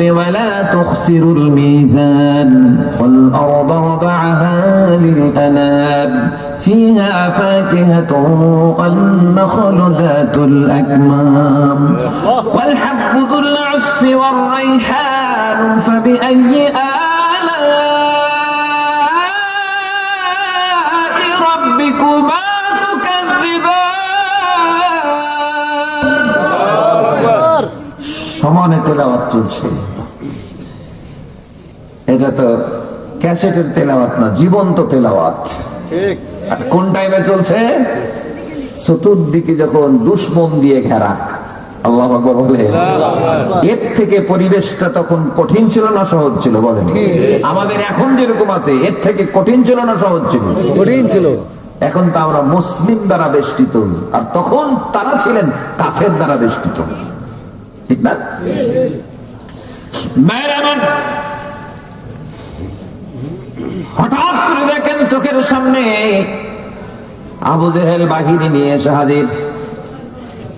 ولا تخسروا الميزان والأرض وضعها للأنام فيها فاكهة والنخل ذات الأكمام والحب ذو العصف والريحان فبأي آلاء ربكما সমানে তেলাওয়াত চলছে। এটা তো ক্যাসেটের তেলাওয়াত না জীবন্ত তেলাওয়াত। আর কোন টাইমে চলছে? চতুর্দিকে যখন দুশ্মন দিয়ে ঘেরা। আল্লাহ বলে এর থেকে পরিবেশটা তখন কঠিন ছিল না সহজ ছিল বলেন। আমাদের এখন যেরকম আছে এর থেকে কঠিন ছিল না সহজ ছিল? কঠিন ছিল। এখন তো আমরা মুসলিম দ্বারা বেষ্টিত। আর তখন তারা ছিলেন কাফের দ্বারা বেষ্টিত। ঠিক না হঠাৎ করে দেখেন চোখের সামনে আবু বাহিনী নিয়ে এসে হাজির।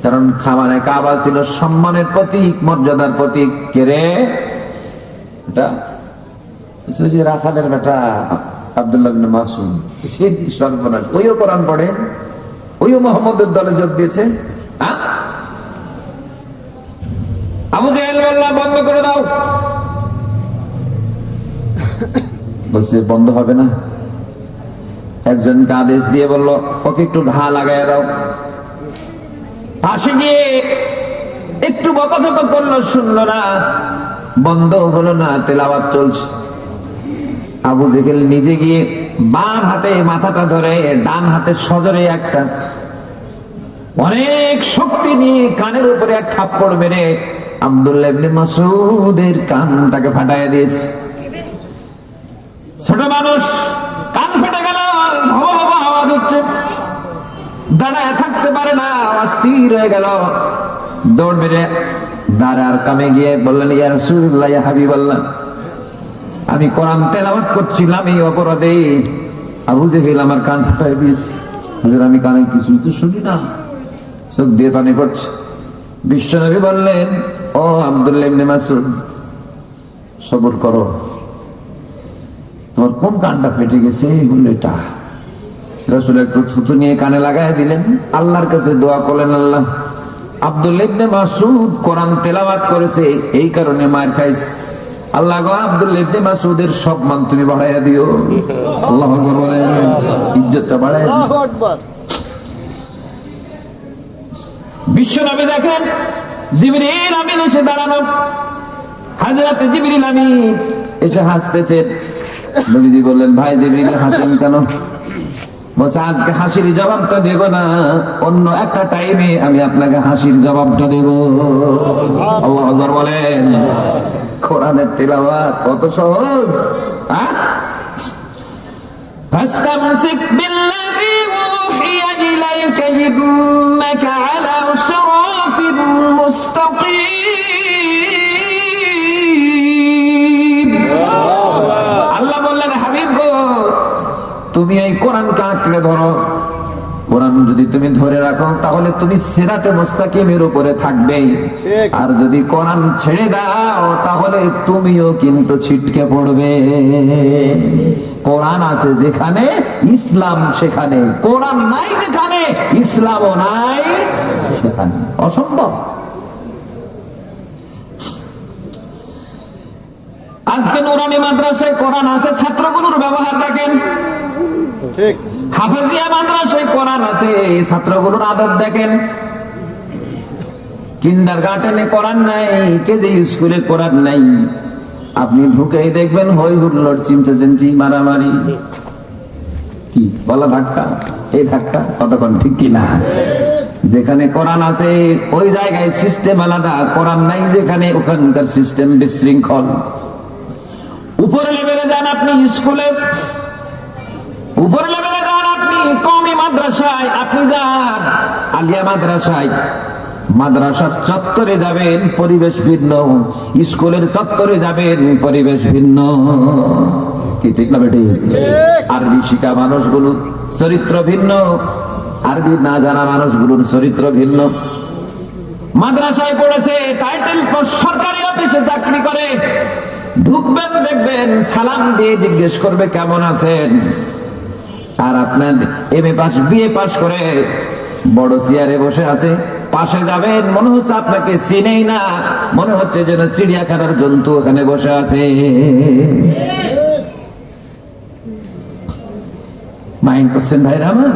কারণ খামারে কাবা ছিল সম্মানের প্রতীক, মর্যাদার প্রতীক। কে রে? এটা রাখালের বেটা আব্দুল্লাহ কি সর্বনাশ। ওইও কোরআন পড়ে, ওইও মোহাম্মদের দলে যোগ দিয়েছে। হ্যাঁ? আবু জাহেল বললাম বন্ধ করে দাও। বলছে বন্ধ হবে না। একজনকে আদেশ দিয়ে বলল ওকে একটু ঘা লাগাই দাও। পাশে গিয়ে একটু বকাঝকা করল শুনলো না। বন্ধ হলো না তেলাওয়াত চলছে। আবু জেহেল নিজে গিয়ে বাম হাতে মাথাটা ধরে ডান হাতে সজরে একটা। অনেক শক্তি নিয়ে কানের উপরে এক থাপ্পড় মেরে আব্দুল্লাহ মাসুদের কানটাকে ফাটাইয়া দিয়েছে। ছোট মানুষ, কান ফেটে গেল আওয়াজ হচ্ছে। দাঁড়ায় থাকতে পারে না হয়ে গেল। দৌড় মেরে দাঁড়ার কামে গিয়ে বললেন, ইয়া রাসূলুল্লাহ আমি কোরআন তেলাওয়াত করছিলাম এই অপরাধে আবু জেহেল আমার কান ফাটাই দিয়েছে। আমি কানে কিছুই তো শুনি না। চোখ দিয়ে পানি পড়ছে। বিশ্বনবী বললেন, ও আব্দুল্লাহ মাসুদ সবর করো। তোমার কোন কানটা ফেটে গেছে? বলল এটা। রসুল একটু থুতু নিয়ে কানে লাগাই দিলেন, আল্লাহর কাছে দোয়া করলেন আল্লাহ আব্দুল ইবনে মাসুদ কোরআন তেলাওয়াত করেছে, এই কারণে মার খাইছে। আল্লাহ গো আব্দুল ইবনে মাসুদের মান তুমি বাড়াইয়া দিও। আল্লাহ ইজ্জতটা বাড়াইয়া দিও। বিশ্বনবী দেখেন? জিবরিল আমিন এসে দাঁড়ানো হাজরাতে জিবরিল আমিন এসে হাসতেছেন নবীজি বললেন, ভাই জিবরিল, হাসেন কেন? বলছে, আজকে হাসির দেব না। অন্য একটা টাইমে আমি আপনাকে হাসির জবাবটা দেব। আল্লাহ বলেন। কোরআনের তেলাওয়াত কত সহজ হ্যাঁ? ফাস্তামসিক বিল্লাহ إليك إنك على صراط مستقيم আল্লাহ বললেন হাবিব গো তুমি এই কোরআনকে আঁকড়ে ধরো কোরআন যদি তুমি ধরে রাখো তাহলে তুমি সেরাতে মোস্তাকিমের উপরে থাকবে ঠিক। আর যদি কোরআন ছেড়ে দাও তাহলে তুমিও কিন্তু ছিটকে পড়বে কোরআন আছে যেখানে ইসলাম সেখানে কোরআন নাই যেখানে ইসলামও নাই সেখানে। অসম্ভব। আজকে নুরানি মাদ্রাসায় কোরআন আছে ছাত্রগুলোর ব্যবহার দেখেন। হাফেজিয়া মাদ্রাসায় কোরআন আছে ছাত্রগুলোর আদব দেখেন। কিন্ডার গার্ডেনে কোরআন নাই কেজি স্কুলে কোরআন নাই। আপনি ঢুকেই দেখবেন হই হুল্লোর চিমচে চিমচি মারামারি। কি? বলা ধাক্কা। এই ধাক্কা কতক্ষণ? ঠিক কি না? যেখানে কোরআন আছে, ওই জায়গায় সিস্টেম আলাদা। কোরআন নাই যেখানে, ওখানকার সিস্টেম বিশৃঙ্খল। উপরে লেভেলে যান আপনি স্কুলে উপরে লেভেলে যান আপনি কমি মাদ্রাসায়। আপনি যান আলিয়া মাদ্রাসায়। মাদ্রাসার চত্বরে যাবেন, পরিবেশ ভিন্ন। স্কুলের চত্বরে যাবেন, পরিবেশ ভিন্ন। কি ঠিক না বেটি? আরবি শিখা মানুষগুলো চরিত্র ভিন্ন আরবি না জানা মানুষগুলোর চরিত্র ভিন্ন। মাদ্রাসায় পড়েছে টাইটেল সরকারি অফিসে চাকরি করে। ঢুকবেন দেখবেন সালাম দিয়ে জিজ্ঞেস করবে কেমন আছেন? আর আপনার M A pass BA pass করে বড় চেয়ারে বসে আছে। পাশে যাবেন মনে হচ্ছে আপনাকে চিনেই না। মনে হচ্ছে যেন চিড়িয়াখানার জন্তু ওখানে বসে আছে। মাইন্ড করছেন ভাইরা আমার?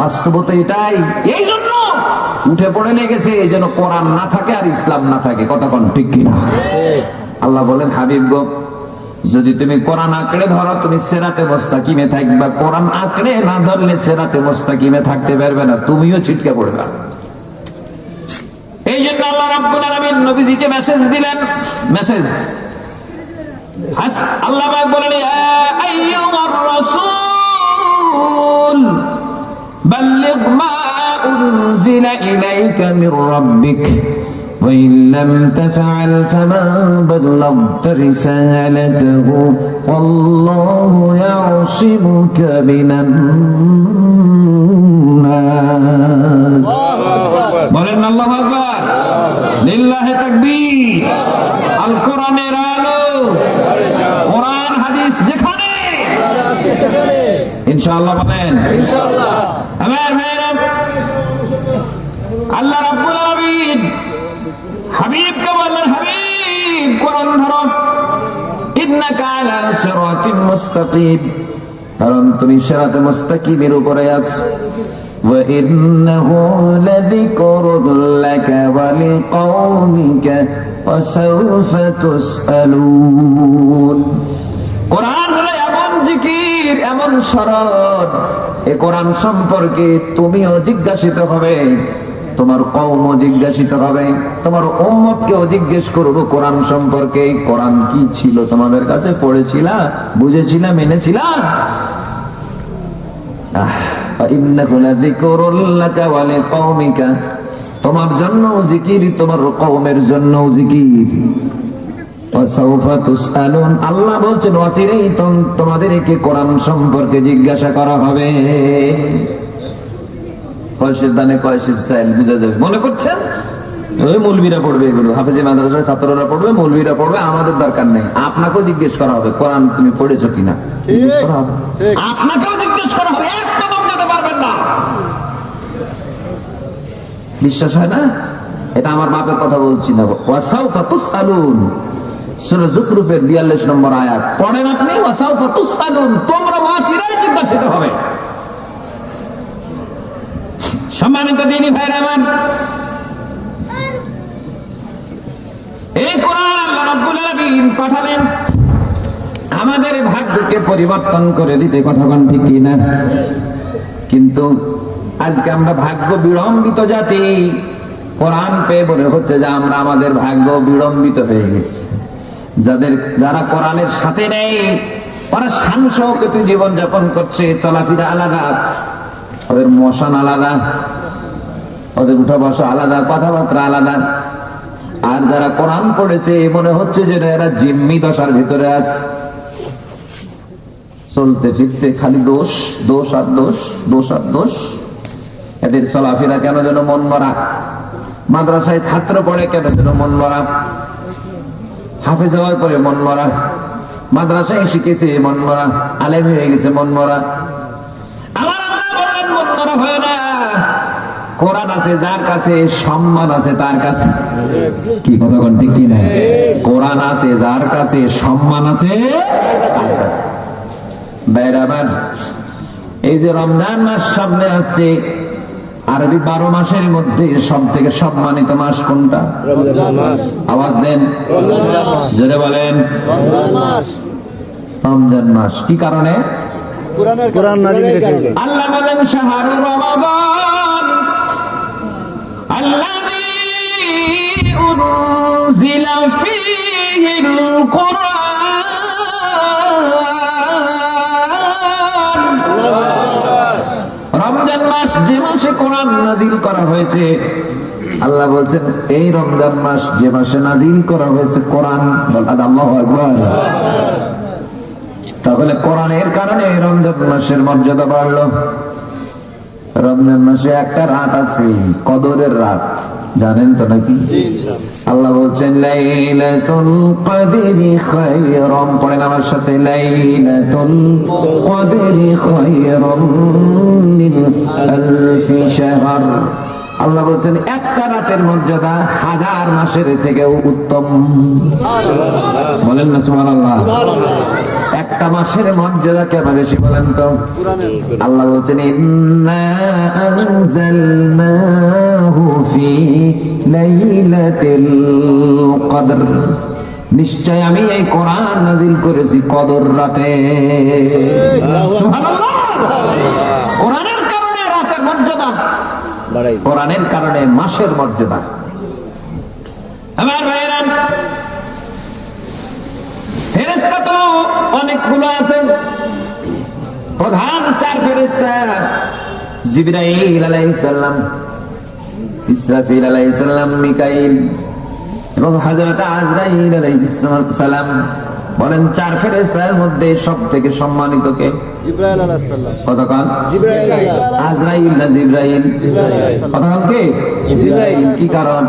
বাস্তবতা এটাই। এই জন্য উঠে পড়ে লেগেছে এই যেন কোরআন না থাকে আর ইসলাম না থাকে। কতক্ষণ ঠিক কিনা? আল্লাহ বলেন হাবিব গো যদি তুমি কোরআন আঁকড়ে ধরো তুমি সেরাতে মোস্তাকিমে থাকবা। কোরআন আঁকড়ে না ধরলে সেরাতে মোস্তাকিমে থাকতে পারবে না তুমিও ছিটকে পড়বা। এই জন্য আল্লাহ রাব্বুল আলামিন নবীজিকে মেসেজ দিলেন। মেসেজ আল্লাহ পাক বলেন ইয়া আইয়ুহার রাসূল بلغ ما أنزل إليك من ربك وإن لم تفعل فما بلغت رسالته والله يعصمك من الناس বলেন আল্লাহ আকবার লিল্লাহি তাকবীর আল কোরআনের আলো কোরআন হাদিস যেখানে ইনশাআল্লাহ বলেন আমার ভাইরা আল্লাহ রাব্বুল আলামিন হাবিবকে বললেন হাবিব কোরআন ধরো ইন্নাকা আলা সিরাতিন মুস্তাকিম কারণ তুমি সিরাতে মুস্তাকিমের উপরে আছো وإنه لذكر لك ولقومك وسوف تسألون কোরআন হলো এমন জিকির নবীর এমন শরৎ। এ কোরআন সম্পর্কে তুমিও জিজ্ঞাসিত হবে, তোমার কৌম জিজ্ঞাসিত হবে, তোমার ওম্মত কেও জিজ্ঞেস করব কোরআন সম্পর্কে কোরআন কি ছিল তোমাদের কাছে পড়েছিলা বুঝেছিলাম এনেছিলাম তোমার জন্য জিকির, তোমার কৌমের জন্য জিকির। আল্লাহ বলছেন অচিরেই তোম- তোমাদেরকে কোরআন সম্পর্কে জিজ্ঞাসা করা হবে। কয়সের দানে কয়সের চাইল বুঝা যাবে। মনে করছেন? ওই মৌলবীরা পড়বে এগুলো। হাফেজি মাদ্রাসার ছাত্ররা পড়বে মৌলবীরা পড়বে আমাদের দরকার নেই। আপনাকেও জিজ্ঞেস করা হবে কোরআন তুমি পড়েছো কিনা? জিজ্ঞেস করা হবে। ঠিক। আপনাকেও জিজ্ঞেস করা হবে এক কদম যেতে পারবেন না। বিশ্বাস হয় না? এটা আমার বাপের কথা বলছি না। ওয়াসাউফা সূরা জুকরুফের 42 নম্বর আয়াত। পড়েন আপনি, ওয়াসাউফা তুসআলুন, তোমরা জিজ্ঞাসিত হবে। সম্মানিত দিনী ভাইরা আমার, এই কোরআন আল্লাহ রাব্বুল আলামিন পাঠালেন আমাদের ভাগ্যকে পরিবর্তন করে দিতে কতক্ষণ ঠিক কি না কিন্তু আজকে আমরা ভাগ্য বিড়ম্বিত জাতি। কোরআন পেয়ে মনে হচ্ছে যে আমরা আমাদের ভাগ্য বিড়ম্বিত হয়ে গেছে। যাদের, যারা কোরআনের সাথে নেই, ওরা সাংসকেতু জীবন যাপন করছে চলাফেরা আলাদা, ওদের মশান আলাদা, ওদের উঠা বসা আলাদা, কথাবার্তা আলাদা। আর যারা কোরআন পড়েছে, মনে হচ্ছে যে এরা জিম্মি দশার ভিতরে আছে। চলতে ফিরতে খালি দোষ দোষ আর দোষ দোষ আর দোষ। এদের চলাফেরা কেন যেন মন মরা মাদ্রাসায় ছাত্র পড়ে কেন যেন মন মরা হাফেজ হওয়ার পরে মন মরা। মাদ্রাসায় শিখেছে মন মরা, আলেম হয়ে গেছে মন মরা। মন মরা কোরআন আছে, যার কাছে সম্মান আছে, তার কাছে। কি কথা আছে, যার কাছে সম্মান আছে এই যে রমজান মাস সামনে আসছে আরবি বারো মাসের মধ্যে সব থেকে সম্মানিত মাস কোনটা? আওয়াজ দেন। জোরে বলেন। রমজান মাস। কি কারণে? আল্লাহ বলেন আল্লাহ কোরআন নাজিল করা হয়েছে। আল্লাহ বলছেন, এই রমজান মাস যে মাসে নাজিল করা হয়েছে কোরআন আল্লাহ আকবার। তাহলে কোরআনের কারণে রমজান মাসের মর্যাদা বাড়লো। রমজান মাসে একটা রাত আছে, কদরের রাত। জানেন তো নাকি? আল্লাহ বলছেন লাইলাতুল কদরি খায়রুম। পড়েন আমার সাথে লাইলাতুল কদরি খায়রুম মিন আলফি শাহর। আল্লাহ বলছেন একটা রাতের মর্যাদা হাজার মাসের থেকেও উত্তম। বলেন না সুবহানাল্লাহ। একটা মাসের মর্যাদা কেন বেশি বলেন তো? আল্লাহ বলছেন কদর। নিশ্চয় আমি এই কোরআন নাজিল করেছি কদর রাতে। কোরআনের কারণে রাতের মর্যাদা কোরআনের কারণে মাসের মর্যাদা। আমার ভাইরা ফেরেস্তা তো অনেকগুলো আছে। প্রধান চার ফেরেস্তা জিবরাইল আলাইহিস সালাম, ইসরাফিল আলাইহিস সালাম, মিকাইল, এবং হযরত আজরাইল আলাইহিস সালাম। বলেন চার ফেরেস্তার মধ্যে সব থেকে সম্মানিত কে? জিব্রাইল কতক্ষণ জিব্রাইল। আজরাইল না জিব্রাইল? কতক্ষণ কে? জিব্রাইল কি কারণ?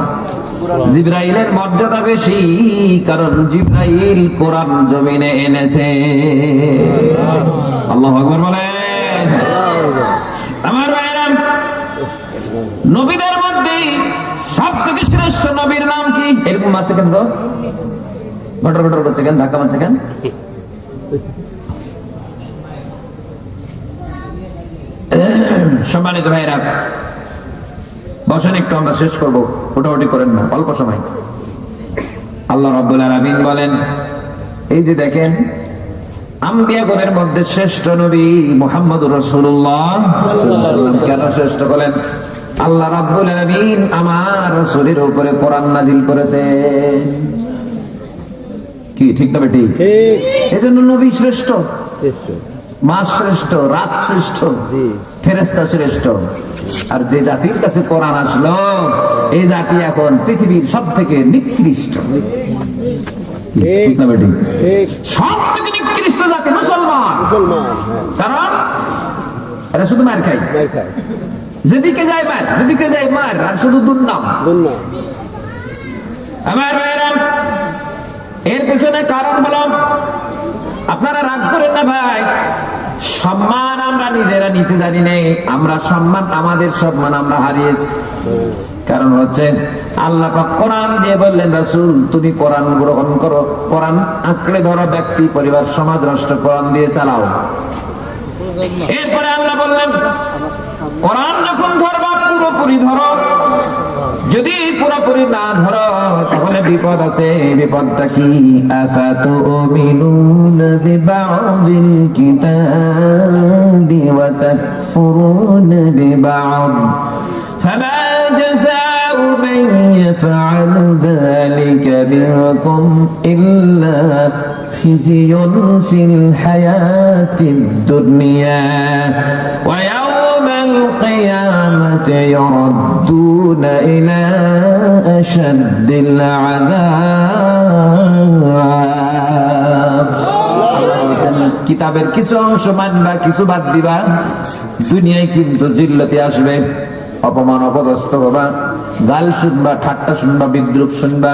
জিব্রাইলের মর্যাদা বেশি কারণ জিব্রাইল কোরআন জমিনে এনেছে। আল্লাহ আকবর বলেন। আমার ভাইরাম নবীদের মধ্যে সব থেকে শ্রেষ্ঠ নবীর নাম কি? এরকম মাত্র কেন গো বটর বটর করছে কেন ধাক্কা মারছে কেন সম্মানিত ভাইরা বসেন একটু, আমরা শেষ করব। মোটামুটি করেন না, অল্প সময়। আল্লাহ রব্বুল আলামিন বলেন, এই যে দেখেন আম্বিয়াগণের মধ্যে শ্রেষ্ঠ নবী মোহাম্মদ রসুল্লাহ কেন শ্রেষ্ঠ বলেন? আল্লাহ রাব্বুল আলামিন আমার রসুলের উপরে কোরআন নাজিল করেছে কি ঠিক না বেটি? এজন্য নবী শ্রেষ্ঠ মাস শ্রেষ্ঠ রাত শ্রেষ্ঠ ফেরেস্তা শ্রেষ্ঠ। আর যে জাতির কাছে কোরআন আসলো এই জাতি এখন পৃথিবীর সব থেকে নিকৃষ্ট। ঠিক। না বেটি? সব থেকে নিকৃষ্ট জাতি মুসলমান। হ্যাঁ। কারণ এরা শুধু মার খাই যেদিকে যায় মার যেদিকে যায় মার আর শুধু দুর্নাম দুন্না আমার এর পেছনে কারণ হলো, আপনারা রাগ করেন না ভাই, সম্মান আমরা নিজেরা নিতে জানি নেই আমরা সম্মান, আমাদের সম্মান আমরা হারিয়েছি। কারণ হচ্ছে, আল্লাহ কোরআন দিয়ে বললেন, রাসূল, তুমি কোরআন গ্রহণ করো, কোরআন আঁকড়ে ধরো, ব্যক্তি, পরিবার, সমাজ রাষ্ট্র কোরআন দিয়ে চালাও। এরপরে আল্লাহ বললেন, কোরআন যখন ধরবা, পুরোপুরি ধরো। যদি পুরোপুরি না ধরো তাহলে বিপদ আছে বিপদটা কি আফাতুমিনুনা বিবাউদিল কিতাবি ওয়া তাকফুরুনা বিবাউদ فما جزاء من يفعل ذلك منكم إلا خزي في الحياة الدنيا ويوم القيامة يردون إلى أشد العذاب আল্লাহ বলছেন, কিতাবের কিছু অংশ মানবা কিছু বাদ দিবা দুনিয়ায় কিন্তু জিল্লতে আসবে অপমান অপদস্থ হবা গাল শুনবা ঠাট্টা শুনবা বিদ্রুপ শুনবা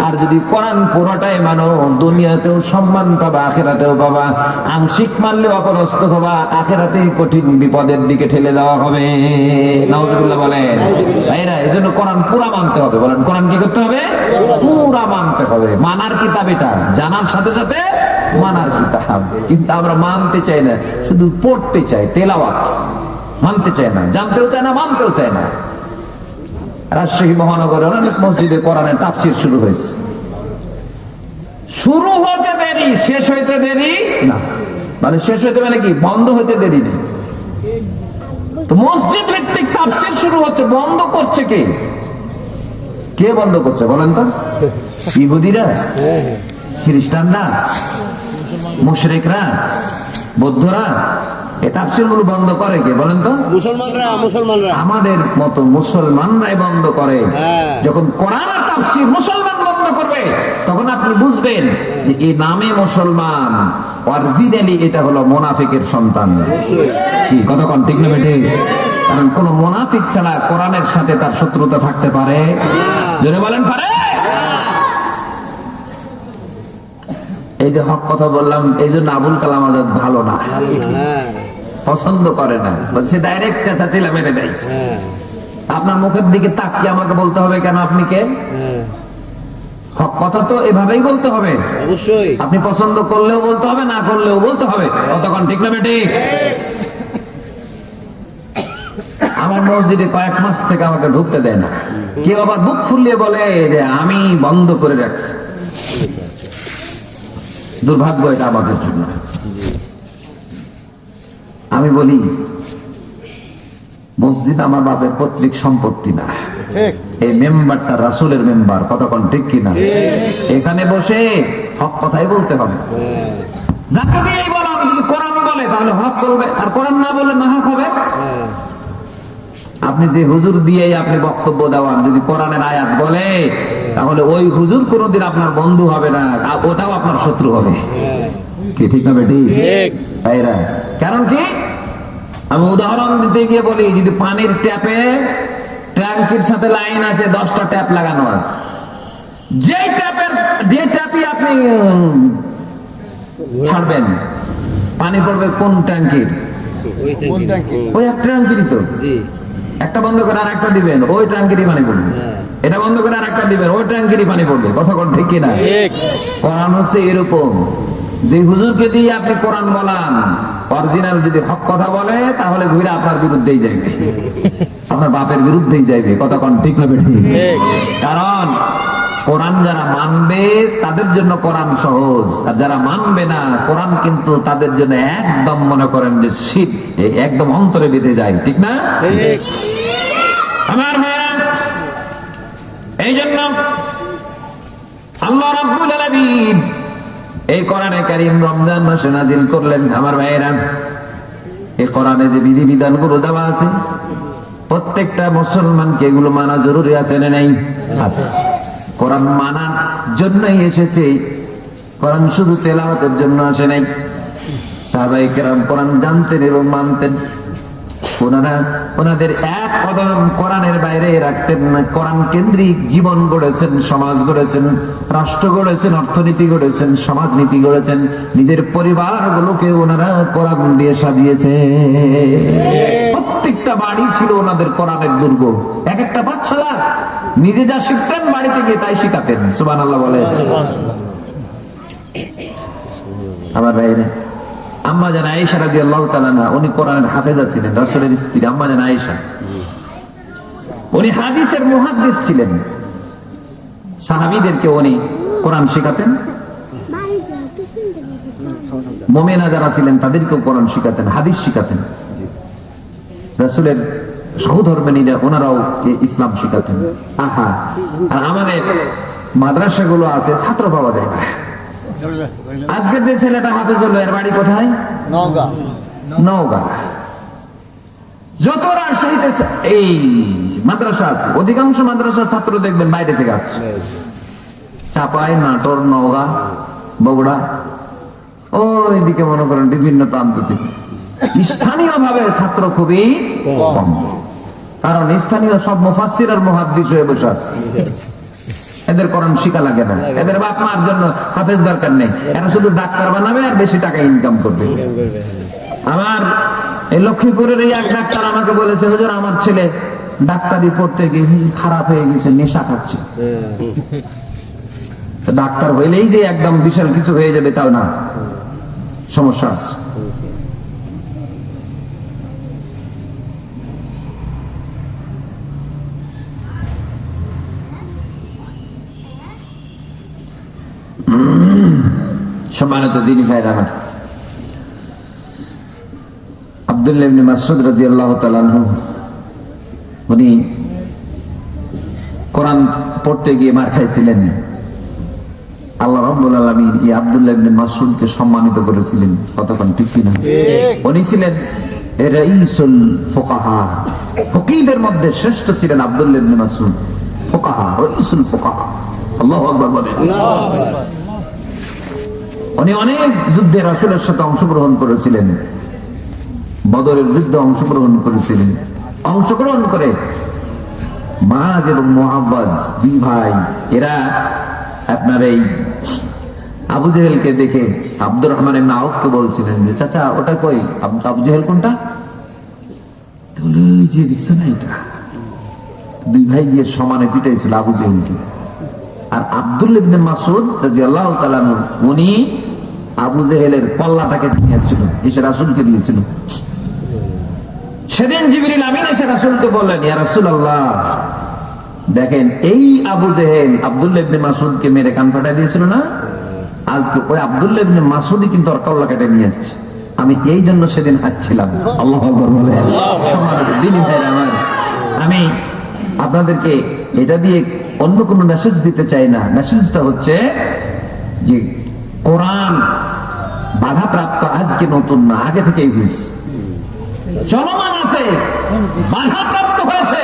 আর যদি কোরআন পুরোটাই মানো, দুনিয়াতেও সম্মান পাবা, আখেরাতেও পাবা। আংশিক মানলেও অপদস্থ হবা আখেরাতে কঠিন বিপদের দিকে ঠেলে দেওয়া হবে। নাউজুবিল্লাহ বলেন। ভাইরা এই জন্য কোরআন পুরা মানতে হবে। বলেন, কোরআন কি করতে হবে? পুরা মানতে হবে। মানার কিতাব এটা। জানার সাথে সাথে মানার কিতাব। কিন্তু আমরা মানতে চাই না, শুধু পড়তে চাই, তেলাওয়াত। মানতে চায় না, জানতেও চায় না, মানতেও চায় না। রাজশাহী মহানগরের অনেক মসজিদে কোরআনের তাফসির শুরু হয়েছে। শুরু হতে দেরি, শেষ হইতে দেরি না। মানে শেষ হইতে মানে কি? বন্ধ হইতে দেরি নেই। মসজিদ ভিত্তিক তাফসির শুরু হচ্ছে, বন্ধ করছে কে? কে বন্ধ করছে বলেন তো? ইহুদিরা? খ্রিস্টানরা? মুশরিকরা? বৌদ্ধরা? এই তাফসির বন্ধ করে কে? বলেন তো। মুসলমানরা মুসলমানরা। আমাদের মতো মুসলমানরাই বন্ধ করে। হ্যাঁ। যখন কোরআন আর মুসলমান বন্ধ করবে তখন আপনি বুঝবেন যে এই নামে মুসলমান অরিজিনালি এটা হলো মোনাফিকের সন্তান। কি কতক্ষণ ঠিক না বেটে কারণ কোন মোনাফিক ছাড়া কোরআনের সাথে তার শত্রুতা থাকতে পারে। জোরে বলেন পারে? এই যে হক কথা বললাম এই জন্য আবুল কালাম আজাদ ভালো না। পছন্দ করে না। বলছে ডাইরেক্ট চাচা চিলা মেরে দেয়। আপনার মুখের দিকে তাকিয়ে আমাকে বলতে হবে কেন আপনি কে? হক কথা তো এভাবেই বলতে হবে। অবশ্যই। আপনি পছন্দ করলেও বলতে হবে না করলেও বলতে হবে। কতক্ষণ ঠিক না বেঠিক? আমার মসজিদে কয়েক মাস থেকে আমাকে ঢুকতে দেয় না। কেউ আবার বুক ফুলিয়ে বলে যে আমি বন্ধ করে রাখছি। দুর্ভাগ্য এটা আমাদের জন্য। আমি বলি মসজিদ আমার বাপের পৈতৃক সম্পত্তি না। এই মেম্বারটা রাসুলের মেম্বার কতক্ষণ ঠিক কিনা? এখানে বসে হক কথাই বলতে হবে। যাকে দিয়েই বলো যদি কোরআন বলে তাহলে হক বলবে আর কোরআন না বলে না হক হবে? হ্যাঁ। আপনি যে হুজুর দিয়েই আপনি বক্তব্য দেওয়ান যদি কোরআনের আয়াত বলে তাহলে ওই হুজুর কোনোদিন আপনার বন্ধু হবে না ওটাও আপনার শত্রু হবে। কি ঠিক না বেটি? ঠিক। কারণ কি? আমি উদাহরণ দিতে গিয়ে বলি যদি পানির ট্যাপে ট্যাঙ্কির সাথে লাইন আছে দশটা ট্যাপ লাগানো আছে। যে ট্যাপের যে ট্যাপই আপনি ছাড়বেন পানি পড়বে কোন ট্যাঙ্কির? ওই ট্যাঙ্কি ওই এক ট্যাঙ্কিরই তো। একটা বন্ধ করে আর একটা দিবেন ওই ট্যাঙ্কিরই পানি পড়বে। হ্যাঁ। এটা বন্ধ করে আর একটা দিবেন ওই ট্যাঙ্কিরই পানি পড়বে কথা কোন ঠিক কিনা? কোরআন হচ্ছে এরকম যে হুজুরকে দিয়ে আপনি কোরআন বলান অরিজিনাল যদি হক কথা বলে তাহলে ঘুরে আপনার বিরুদ্ধেই যাইবে। আপনার বাপের বিরুদ্ধেই যাইবে কতক্ষণ ঠিক না বেঠি ঠিক। কারণ কোরআন যারা মানবে তাদের জন্য কোরআন সহজ আর যারা মানবে না কোরআন কিন্তু তাদের জন্য একদম মনে করেন যে শীত একদম অন্তরে বেঁধে যায় ঠিক না? আমার ভাইরা এই জন্য আল্লাহ রাব্বুল আলামিন এই কোরআনে কারীম রমজান মাসে করলেন আমার এই কোরআনে যে দেওয়া আছে, প্রত্যেকটা মুসলমানকে এগুলো মানা জরুরি আছে না নাই? আছে। কোরআন মানার জন্যই এসেছে, কোরআন শুধু তেলাওয়াতের জন্য আসে নাই। সাহাবাই কেরাম কোরআন জানতেন এবং মানতেন। ওনারা ওনাদের এক কদম কোরআনের বাইরে রাখতেন না। কোরআন কেন্দ্রিক জীবন গড়েছেন সমাজ গড়েছেন রাষ্ট্র গড়েছেন অর্থনীতি গড়েছেন সমাজনীতি গড়েছেন। নিজের পরিবারগুলোকে ওনারা কোরআন দিয়ে সাজিয়েছে। প্রত্যেকটা বাড়ি ছিল ওনাদের কোরআনের দুর্গ। এক একটা বাচ্চারা নিজে যা শিখতেন বাড়িতে গিয়ে তাই শিখাতেন সুবান আল্লাহ বলে আমার ভাইরা আম্মা জান আয়েশা রাদিয়াল্লাহু তাআলা না উনি কোরআনের হাফেজা ছিলেন রাসূলের স্ত্রী আম্মা জান আয়েশা। উনি হাদিসের মুহাদ্দিস ছিলেন। সাহাবীদেরকে উনি কোরআন শেখাতেন। মোমেনা যারা ছিলেন, তাদেরকেও কোরআন শিখাতেন, হাদিস শিখাতেন। রাসূলের সহধর্মিনীরা ওনারাও ইসলাম শিখাতেন। আহা, আর আমাদের মাদ্রাসাগুলো আছে, ছাত্র পাওয়া যায় না। আজকের যে ছেলেটা হাফেজ হলো এর বাড়ি কোথায়? নওগাঁ। নওগাঁ। যত রাজশাহীতে এই মাদ্রাসা আছে অধিকাংশ মাদ্রাসা ছাত্র দেখবেন বাইরে থেকে আসছে। চাপাই নাটোর নওগাঁ বগুড়া মনে করেন বিভিন্ন প্রান্ত থেকে স্থানীয় ভাবে ছাত্র খুবই কম। কারণ স্থানীয় সব মুফাসসির আর মুহাদ্দিস হয়ে বসে আছে। এদের কোরআন শিখা লাগে না। এদের বাপ মার জন্য হাফেজ দরকার নেই। এরা শুধু ডাক্তার বানাবে আর বেশি টাকা ইনকাম করবে। হ্যাঁ। আমার এই লক্ষ্মীপুরের এই এক ডাক্তার আমাকে বলেছে হুজুর আমার ছেলে ডাক্তারি পড়তে গিয়ে খারাপ হয়ে গেছে নেশা খাচ্ছে। ডাক্তার হইলেই যে একদম বিশাল কিছু হয়ে যাবে তাও না। সমস্যা আছে। সম্মানিত দিনী ভাইরা আমার। আব্দুল্লাহ ইবনে মাসউদ রাদিয়াল্লাহু তাআলা উনি কোরআন পড়তে গিয়ে মার খাইছিলেন। আল্লাহ রাব্বুল আলামিন এই আব্দুল্লাহ ইবনে মাসউদকে সম্মানিত করেছিলেন। কতক্ষণ ঠিক উনি ছিলেন রাইসুল ফুকাহা। ফকিহদের মধ্যে শ্রেষ্ঠ ছিলেন আব্দুল্লাহ ইবনে মাসউদ। ফুকাহা রাইসুল ফুকাহা। আল্লাহু আকবার বলেন। উনি অনেক যুদ্ধে রাসূলের সাথে অংশগ্রহণ করেছিলেন। বদরের যুদ্ধে অংশগ্রহণ করেছিলেন। অংশগ্রহণ করে মাজ এবং মোহাম্মদ দুই ভাই এরা আপনার এই আবু জেহেলকে দেখে আব্দুর রহমান এমনি আউফকে বলছিলেন যে চাচা ওটা কই? আবু জেহেল কোনটা? যে দেখছ না এটা? দুই ভাই গিয়ে সমানে পিটাইছিল আবু জেহেলকে। আর আব্দুল ইবনে মাসুদ রাদিয়াল্লাহু তাআলা আনহু, উনি আবু জেহেলের পল্লাটাকে নিয়ে এসে রাসূলকে দিয়েছিল। সেদিন জিবরিল আমিন এসে রাসূলকে বললেন, ইয়া রাসূলুল্লাহ, দেখেন, এই আবু জেহেল আব্দুল্লাহ ইবনে মাসুদকে মেরে কান ফাটাই দিয়েছিল না? আজকে ওই আব্দুল্লাহ ইবনে মাসুদই কিন্তু ওর কল্লা কেটে নিয়ে আসছে। আমি এই জন্য সেদিন হাসছিলাম আল্লাহ বলে আমি আপনাদেরকে এটা দিয়ে অন্য কোনো মেসেজ দিতে চাই না। মেসেজটা হচ্ছে যে, কোরআন বাধাপ্রাপ্ত আজকে নতুন না আগে থেকেই হয়েছে। চলমান আছে বাধাপ্রাপ্ত হয়েছে।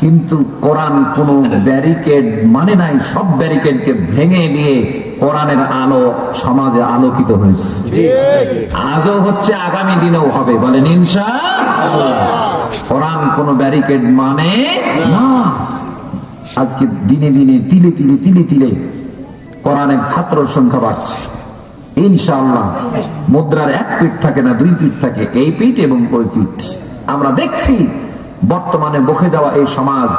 কিন্তু কোরআন কোন ব্যারিকেড মানে নাই সব ব্যারিকেডকে ভেঙে দিয়ে কোরআনের আলো সমাজে আলোকিত হয়েছে। আজও হচ্ছে আগামী দিনেও হবে। বলেন ইনশা কোরআন কোন ব্যারিকেড মানে না। আজকে দিনে দিনে তিলে তিলে তিলে তিলে কোরআনের ছাত্র সংখ্যা বাড়ছে। ইনশাআল্লাহ। মুদ্রার এক পিঠ থাকে না দুই পিঠ থাকে। এই পিঠ এবং ওই পিঠ। আমরা দেখছি বর্তমানে বসে যাওয়া এই সমাজ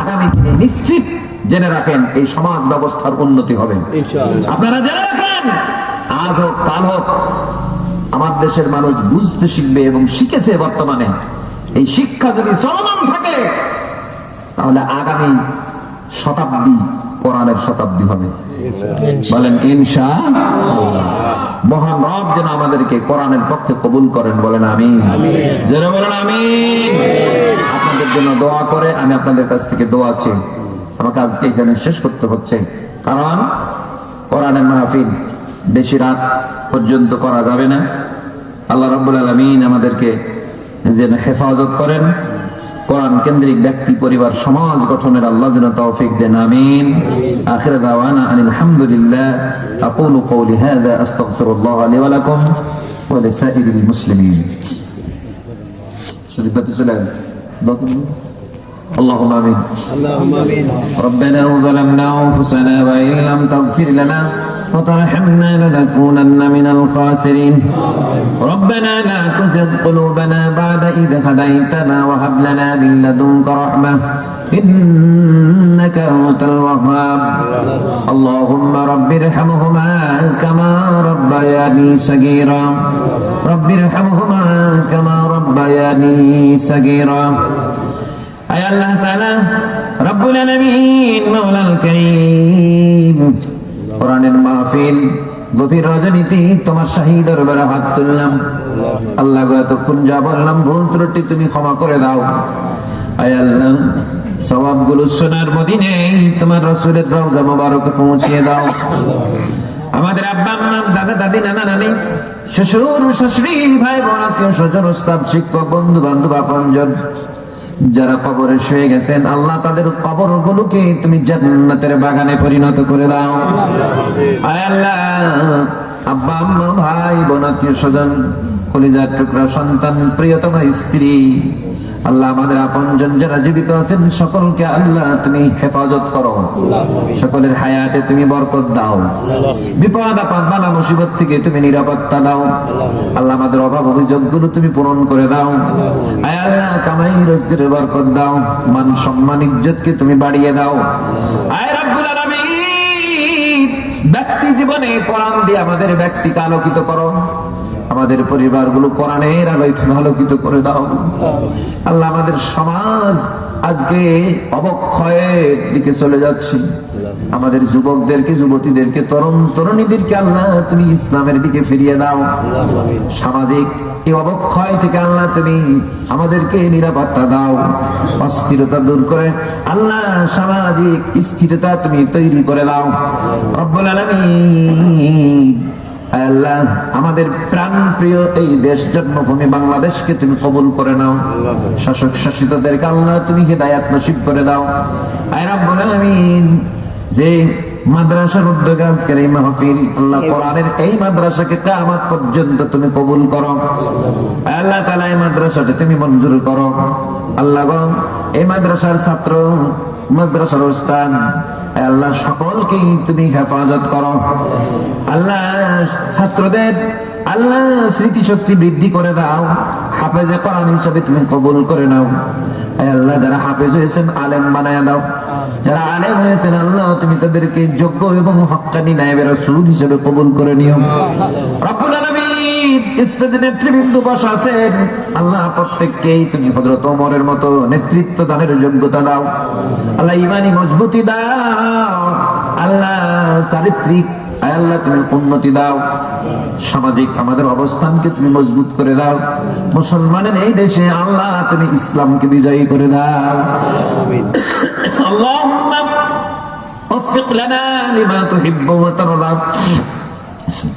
আগামী দিনে নিশ্চিত জেনে রাখেন এই সমাজ ব্যবস্থার উন্নতি হবে। আপনারা জেনে রাখেন আজ হোক কাল হোক আমার দেশের মানুষ বুঝতে শিখবে এবং শিখেছে বর্তমানে। এই শিক্ষা যদি চলমান থাকে তাহলে আগামী শতাব্দী, কোরআনের শতাব্দী হবে। বলেন, ইনশা মহান রব যেন আমাদেরকে কোরআনের পক্ষে কবুল করেন, বলেন আমি যেন বলেন আমি আপনাদের জন্য দোয়া করে আমি আপনাদের কাছ থেকে দোয়া চেয়ে আমাকে আজকে এখানে শেষ করতে হচ্ছে। কারণ কোরআনের মাহফিল বেশি রাত পর্যন্ত করা যাবে না। আল্লাহ রাব্বুল আলামিন আমাদেরকে যেন হেফাজত করেন। কোরআন কেন্দ্রিক ব্যক্তি পরিবার সমাজ গঠনের আল্লাহ যেন তৌফিক দেন আমিন আখির দাওয়ানা আনিল হামদুলিল্লাহ আকুলু কওলি হাযা আস্তাগফিরুল্লাহ লি ওয়া লাকুম ওয়া লিসাইরিল মুসলিমিন শরীফাতে চলে গেল দোয়া করুন। اللهم امين اللهم امين ربنا ظلمنا انفسنا وان لم تغفر لنا فترحمنا لنكونن من الخاسرين. ربنا لا تزغ قلوبنا بعد إذ هديتنا وهب لنا من لدنك رحمة إنك أنت الوهاب. اللهم رب ارحمهما كما ربياني صغيرا. رب ارحمهما كما ربياني صغيرا. أي الله تعالى رب العالمين مولى الكريم. কোরআনের মাহফিল, গভীর রজনীতি, তোমার শাহী দরবারে হাত তুললাম। আল্লাহ এতক্ষণ যা বললাম, ভুল ত্রুটি তুমি ক্ষমা করে দাও। আয় আল্লাহ সোনার তোমার রসুলের রওজা পৌঁছিয়ে দাও। আমাদের আব্বা, আম্মা, দাদা, দাদি, নানা, নানি, শ্বশুর, শাশুড়ি, ভাই, বোন, আত্মীয় স্বজন, ওস্তাদ, শিক্ষক বন্ধু বান্ধব আপনজন যারা কবরে শুয়ে গেছেন আল্লাহ তাদের কবর গুলোকে তুমি জান্নাতের বাগানে পরিণত করে দাও। আল্লাহ আব্বা আম্মা ভাই বোন আত্মীয় স্বজন কলিজার টুকরা সন্তান প্রিয়তমা স্ত্রী আল্লাহ আমাদের আপনজন যারা জীবিত আছেন, সকলকে আল্লাহ তুমি হেফাজত করো। সকলের হায়াতে তুমি বরকত দাও। বিপদ আপদ, বালা মুসিবত থেকে তুমি নিরাপত্তা দাও। আল্লাহ আমাদের অভাব অভিযোগগুলো তুমি পূরণ করে দাও। আল্লাহ কামাই, রোজগারের বরকত দাও। মান সম্মান, ইজ্জতকে তুমি বাড়িয়ে দাও। ব্যক্তি জীবনে কোরআন দিয়ে আমাদের ব্যক্তিকে আলোকিত করো। আমাদের পরিবারগুলো কোরআনের আলোয় তুমি আলোকিত করে দাও। আল্লাহ আমাদের সমাজ আজকে অবক্ষয়ের দিকে চলে যাচ্ছে। আমাদের যুবকদেরকে, যুবতীদেরকে, তরুণ তরুণীদেরকে আল্লাহ তুমি ইসলামের দিকে ফিরিয়ে দাও। সামাজিক এই অবক্ষয় থেকে আল্লাহ তুমি আমাদেরকে নিরাপত্তা দাও, অস্থিরতা দূর করে। আল্লাহ সামাজিক স্থিরতা তুমি তৈরি করে দাও। রব্বুল আলামিন আল্লাহ, আমাদের প্রাণ প্রিয় এই দেশ জন্মভূমি বাংলাদেশকে তুমি কবুল করে নাও। শাসক শাসিতদেরকে আল্লাহ তুমি হেদায়াত নসিব করে দাও। আয় রাব্বুল আলামিন, যে মাদ্রাসার উদ্যোগে আজকের এই মাহফিল, আল্লাহ কোরআনের এই মাদ্রাসাকে কামাত পর্যন্ত তুমি কবুল করো। আল্লাহ তালা এই মাদ্রাসাটি তুমি মঞ্জুর করো। আল্লাহ এই মাদ্রাসার ছাত্র মাদ্রাসার স্থান আল্লাহ সকলকেই তুমি হেফাজত করো। আল্লাহ ছাত্রদের আল্লাহ স্মৃতিশক্তি বৃদ্ধি করে দাও। হাফেজে কোরআন হিসাবে তুমি কবুল করে নাও। আল্লাহ যারা হাফেজ হয়েছেন আলেম বানায় দাও। যারা আলেম হয়েছেন আল্লাহ তুমি তাদেরকে যোগ্য এবং হক্কানি নায়েবের রাসূল হিসেবে কবুল করে নিও। রব্বুল আলামিন ইসরাতে নেতৃবৃন্দ বসা আছেন আল্লাহ প্রত্যেককেই তুমি হযরত ওমরের মতো নেতৃত্ব দানের যোগ্যতা দাও আল্লাহ ইমানি মজবুতি দাও আল্লাহ চারিত্রিক আয় আল্লাহ তুমি উন্নতি দাও সামাজিক আমাদের অবস্থানকে তুমি মজবুত করে দাও মুসলমানের এই দেশে আল্লাহ তুমি ইসলামকে বিজয়ী করে দাও اللهم وفق لنا لما تحب وترضى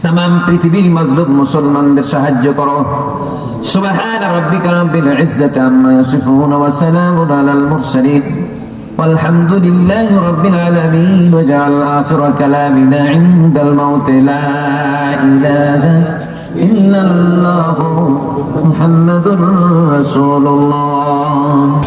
তাম পৃথিবীর মজলুম মুসলমানদের সাহায্য করো সুবহান রাব্বিকা রাব্বিল ইজ্জাতি আম্মা ইয়াসিফুন ওয়া সালামুন আলাল মুরসালিন والحمد لله رب العالمين واجعل آخر كلامنا عند الموت لا إله إلا الله محمد رسول الله